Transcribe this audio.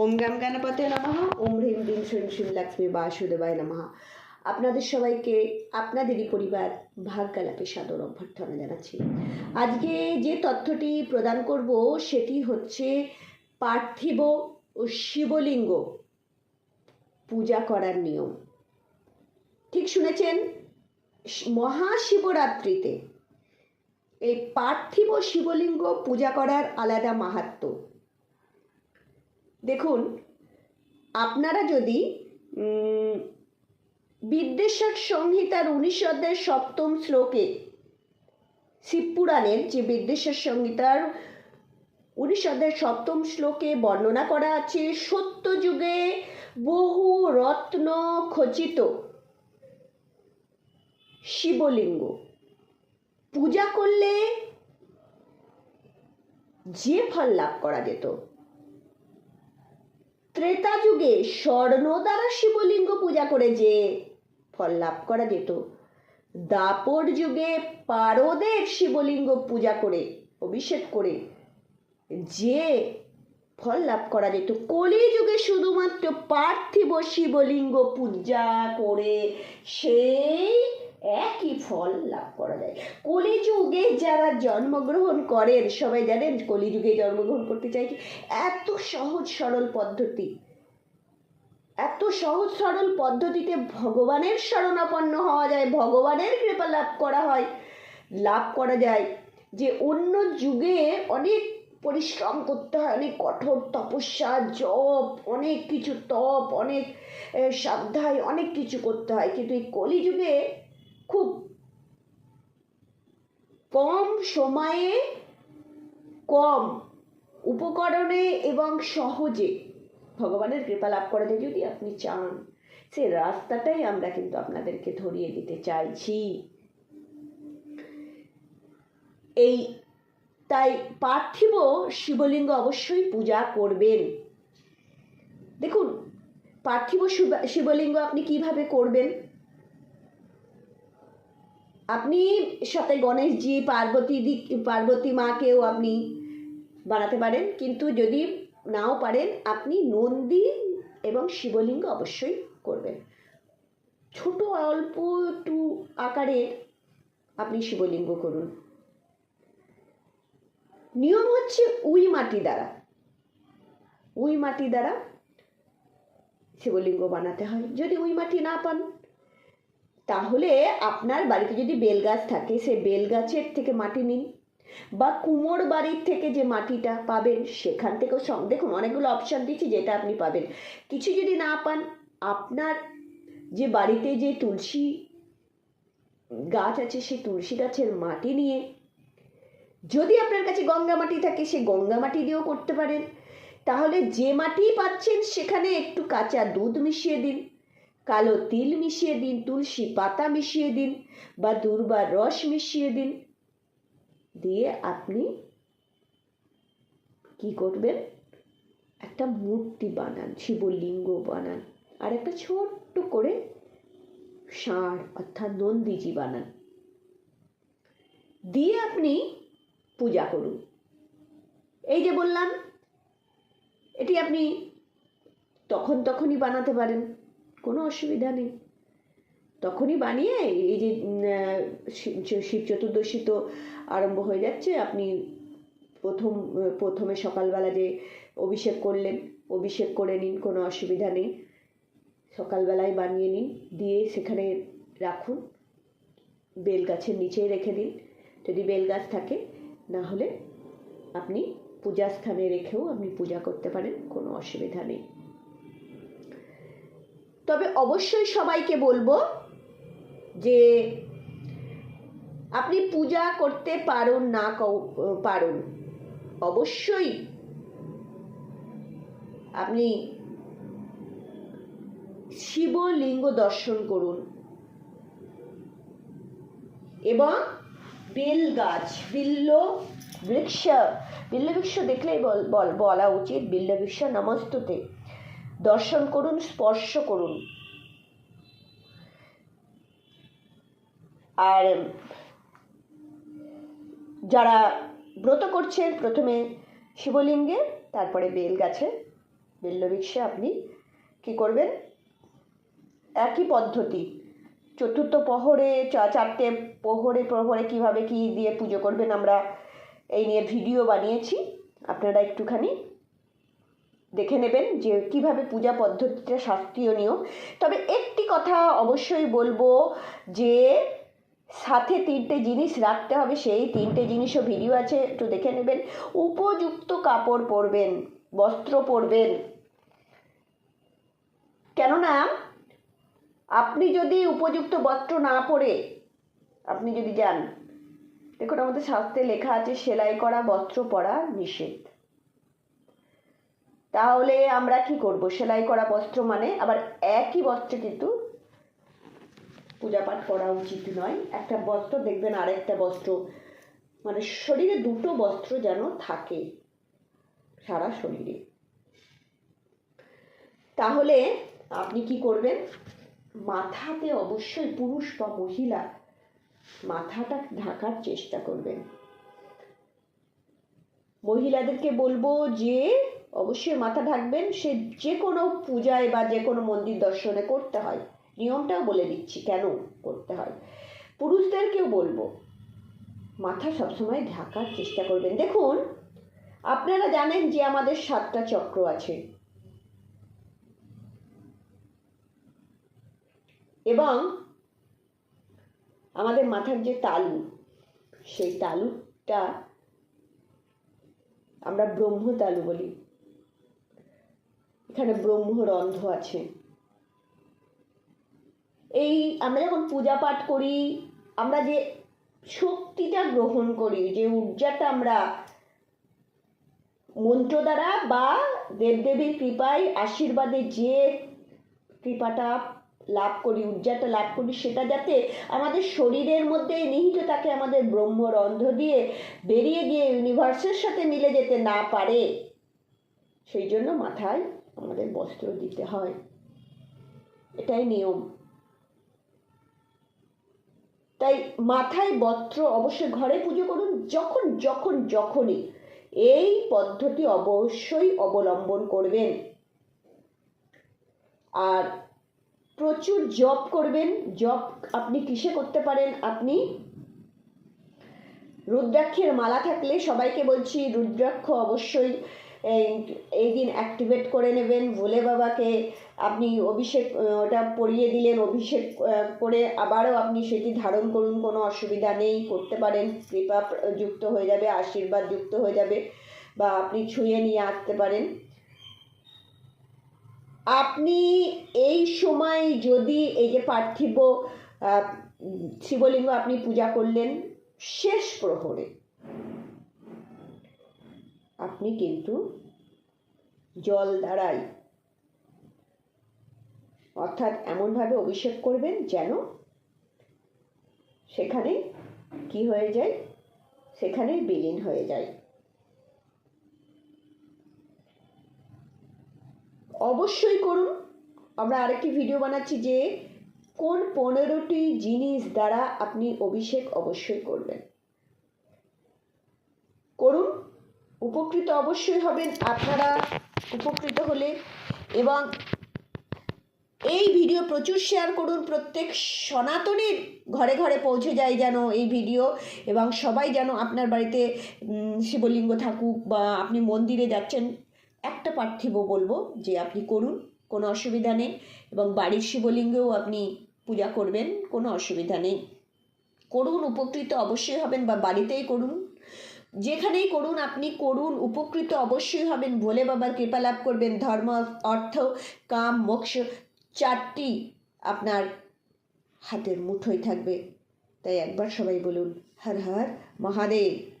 ওম গাম গণপতে নমঃ, ওম হ্রিম হ্রিম শ্রীম শ্রীম লক্ষ্মী বাসুদেবায় নমঃ। আপনাদের সবাইকে, আপনাদেরই পরিবার ভাগ্যালাপে সাদর অভ্যর্থনা জানাচ্ছি। আজকে যে তথ্যটি প্রদান করব, সেটি হচ্ছে পার্থিব ও শিবলিঙ্গ পূজা করার নিয়ম। ঠিক শুনেছেন? মহাশিবরাত্রিতে এই পার্থিব শিবলিঙ্গ পূজা করার আলাদা মাহাত্ম্য আপনারা যদি বিদ্বেষক সংহিতার উনিশ সপ্তম শ্লোকে শিবপুরাণের যে বিদ্বেষক সংহিতার উনিশ সপ্তম শ্লোকে বর্ণনা করা আছে, সত্য যুগে বহু রত্ন খচিত শিবলিঙ্গ। পূজা করলে যে ফল লাভ করা যেত ত্রেতা যুগে স্বর্ণ দ্বারা শিবলিঙ্গ পূজা করে যে ফল লাভ করা যেত, দাপর যুগে পারদের শিবলিঙ্গ পূজা করে, অভিষেক করে যে ফল লাভ করা যেত। কলি যুগে শুধুমাত্র পার্থিব শিবলিঙ্গ পূজা করে সেই একই ফল লাভ করা যায়। কলিযুগে যারা জন্মগ্রহণ করেন, সবাই জানেন কলিযুগে জন্মগ্রহণ করতে চাই কি? এত সহজ সরল পদ্ধতি। এত সহজ সরল পদ্ধতিতে ভগবানের শরণাপন্ন হওয়া যায়, ভগবানের কৃপা লাভ করা হয়, লাভ করা যায়। যে অন্য যুগে অনেক পরিশ্রম করতে হয়, অনেক কঠোর তপস্যা, জপ, অনেক কিছু তপ, অনেক সাধ্যায় অনেক কিছু করতে হয়। কিন্তু এই কলিযুগে খুব কম সময়ে, কম উপকরণে এবং সহজে ভগবানের কৃপা লাভ করা যায় যদি আপনি চান। সে রাস্তাটাই আমরা কিন্তু আপনাদেরকে ধরিয়ে দিতে চাইছি। এই তাই পার্থিব শিবলিঙ্গ অবশ্যই পূজা করবেন। দেখুন, পার্থিব শিবলিঙ্গ আপনি কীভাবে করবেন? আপনি সাথে গণেশজি, পার্বতী দিক পার্বতী মাকেও আপনি বানাতে পারেন। কিন্তু যদি নাও পারেন, আপনি নন্দী এবং শিবলিঙ্গ অবশ্যই করবেন। ছোট অল্প একটু আকারের আপনি শিবলিঙ্গ করুন। নিয়ম হচ্ছে উই মাটি দ্বারা। উই মাটি দ্বারা শিবলিঙ্গ বানাতে হয়। যদি উই মাটি না পান তাহলে আপনার বাড়িতে যদি বেল গাছ থাকে, সে বেল গাছের থেকে মাটি নিন। বা কুমোর বাড়ির থেকে যে মাটিটা পাবেন, সেখান থেকেও সং- দেখুন, অনেকগুলো অপশান দিচ্ছি যেটা আপনি পাবেন। কিছু যদি না পান, আপনার যে বাড়িতে যে তুলসী গাছ আছে সেই তুলসী গাছের মাটি নিয়ে, যদি আপনার কাছে গঙ্গা মাটি থাকে, সে গঙ্গা মাটি দিয়েও করতে পারেন। তাহলে যে মাটি পাচ্ছেন, সেখানে একটু কাঁচা দুধ মিশিয়ে দিন। কালো তিল মিশিয়ে দিন, তুলসী পাতা মিশিয়ে দিন বা দুর্বার রস মিশিয়ে দিন। দিয়ে আপনি কি করবেন? একটা মূর্তি বানান, শিবলিঙ্গ বানান আর একটা ছোট্ট করে ষাঁড় অর্থাৎ নন্দীজি বানান। দিয়ে আপনি পূজা করুন। এই যে বললাম, এটি আপনি তখন তখনই বানাতে পারেন। কোনো অসুবিধা নেই। তখনই বানিয়ে এই যে শিব- চতুর্দশী তো আরম্ভ হয়ে যাচ্ছে, আপনি প্রথম, প্রথমে সকালবেলা যে অভিষেক করলেন, অভিষেক করে নিন, কোনো অসুবিধা নেই। সকালবেলায় বানিয়ে নিন, দিয়ে সেখানে রাখুন। বেল গাছের নিচেই রেখে দিন। যদি বেল গাছ থাকে, না হলে আপনি পূজা স্থানে রেখেও আপনি পূজা করতে পারেন, কোনো অসুবিধা নেই। তবে অবশ্যই সবাইকে বলব যে আপনি পূজা করতে পারুন না পারুন। অবশ্যই আপনি শিবলিঙ্গ দর্শন করুন। এবং বেল গাছ, বিল্ল বৃক্ষ বিল্ল বৃক্ষ দেখলেই বল- বলা উচিত। বিল্ল বৃক্ষ নমস্তুতে। দর্শন করুন, স্পর্শ করুন। আর যারা ব্রত করছেন, প্রথমে শিবলিঙ্গে, তারপরে বেল গাছে বেল্লবিক্সে আপনি কি করবেন? একই পদ্ধতি, চতুর্থ প্রহরে চারটে প্রহরে প্রহরে কীভাবে কি দিয়ে পুজো করবেন আমরা এই নিয়ে ভিডিও বানিয়েছি। আপনারা একটুখানি দেখে নেবেন যে কীভাবে পূজা পদ্ধতিটা শাস্ত্রীয় নিয়ম। তবে একটি কথা অবশ্যই বলব যে সাথে তিনটে জিনিস রাখতে হবে, সেই তিনটে জিনিসও ভিডিও আছে, একটু দেখে নেবেন। উপযুক্ত কাপড় পরবেন, বস্ত্র পরবেন। কেননা আপনি যদি উপযুক্ত বস্ত্র না পরে, আপনি যদি যান, দেখুন আমাদের শাস্ত্রে লেখা আছে, সেলাই করা, বস্ত্র পরা নিষেধ। তাহলে আমরা কি করব? সেলাই করা বস্ত্র মানে আবার একই বস্ত্র কিন্তু পূজা পাঠ করা উচিত নয়। একটা বস্ত্র, দেখবেন আরেকটা বস্ত্র মানে শরীরে দুটো বস্ত্র যেন থাকে সারা শরীরে। তাহলে আপনি কি করবেন? মাথাতে অবশ্যই পুরুষ বা মহিলা মাথাটা ঢাকার চেষ্টা করবেন। মহিলাদেরকে বলব যে অবশ্যই মাথা ঢাকবেন। সে যে কোনো পূজায় বা যে কোনো মন্দির দর্শনে করতে হয়। নিয়মটাও বলে দিচ্ছি, কেন করতে হয়? পুরুষদেরকেও বলব, মাথা সবসময় ঢাকার চেষ্টা করবেন। দেখুন, আপনারা জানেন যে আমাদের সাতটা চক্র আছে। এবং আমাদের মাথার যে তালু, সেই তালুটা আমরা ব্রহ্ম তালু বলি। এখানে ব্রহ্মরন্ধ্র আছে। এই আমরা যখন পূজা পাঠ করি, আমরা যে শক্তিটা গ্রহণ করি, যে ঊর্জাটা আমরা মন্ত্র দ্বারা বা দেবদেবীর কৃপায়, আশীর্বাদে যে কৃপাটা লাভ করি, ঊর্জাটা লাভ করি, সেটা যাতে আমাদের শরীরের মধ্যে নিহিত থাকে আমাদের ব্রহ্মরন্ধ্র দিয়ে বেরিয়ে গিয়ে ইউনিভার্সের সাথে মিলে যেতে না পারে, সেই জন্য মাথায় আমাদের বস্ত্র দিতে হয়। এটাই নিয়ম। তাই মাথায় বস্ত্র অবশ্যই ঘরে পুজো করুন যখন যখন, যখনই। এই পদ্ধতি অবশ্যই অবলম্বন করবেন। আর প্রচুর জব করবেন। জব আপনি কিসে করতে পারেন? আপনি রুদ্রাক্ষের মালা থাকলে সবাইকে বলছি, রুদ্রাক্ষ অবশ্যই এই দিন অ্যাক্টিভেট করে নেবেন। ভোলে বাবাকে আপনি অভিষেক ওটা পরিয়ে দিলেন, অভিষেক করে আবারও আপনি সেটি ধারণ করুন, কোনো অসুবিধা নেই, করতে পারেন। কৃপা যুক্ত হয়ে যাবে, আশীর্বাদ যুক্ত হয়ে যাবে, বা আপনি ছুঁয়ে নিয়ে আসতে পারেন। আপনি এই সময় যদি এই যে পার্থিব শিবলিঙ্গ আপনি পূজা করলেন, শেষ প্রহরে আপনি কিন্তু জল দ্বারাই অর্থাৎ এমনভাবে অভিষেক করবেন যেন সেখানে কি হয়ে যায়? সেখানে বিলীন হয়ে যায়। অবশ্যই করুন। আমরা আরেকটি ভিডিও বানাচ্ছি যে কোন পনেরোটি জিনিস দ্বারা আপনি অভিষেক অবশ্যই করবেন করুন উপকৃত অবশ্যই হবেন আপনারা উপকৃত হলে। এবং এই ভিডিও প্রচুর শেয়ার করুন। প্রত্যেক সনাতনীর ঘরে ঘরে পৌঁছে যায় যেন এই ভিডিও। এবং সবাই যেন আপনার বাড়িতে শিবলিঙ্গ থাকুক বা আপনি মন্দিরে যাচ্ছেন, একটা পার্থিব বলব যে আপনি করুন, কোনো অসুবিধা নেই। এবং বাড়ির শিবলিঙ্গেও আপনি পূজা করবেন, কোনো অসুবিধা নেই। করুন, উপকৃত অবশ্যই হবেন বা বাড়িতেই করুন। যেখানেই করুন, আপনি করুন। উপকৃত অবশ্যই হবেন ভোলে বাবার কৃপা লাভ করবেন। ধর্ম, অর্থ, কাম, মোক্ষ চারটি আপনার হাতের মুঠোয় থাকবে। তাই একবার সবাই বলুন, হর হর, মহাদেব।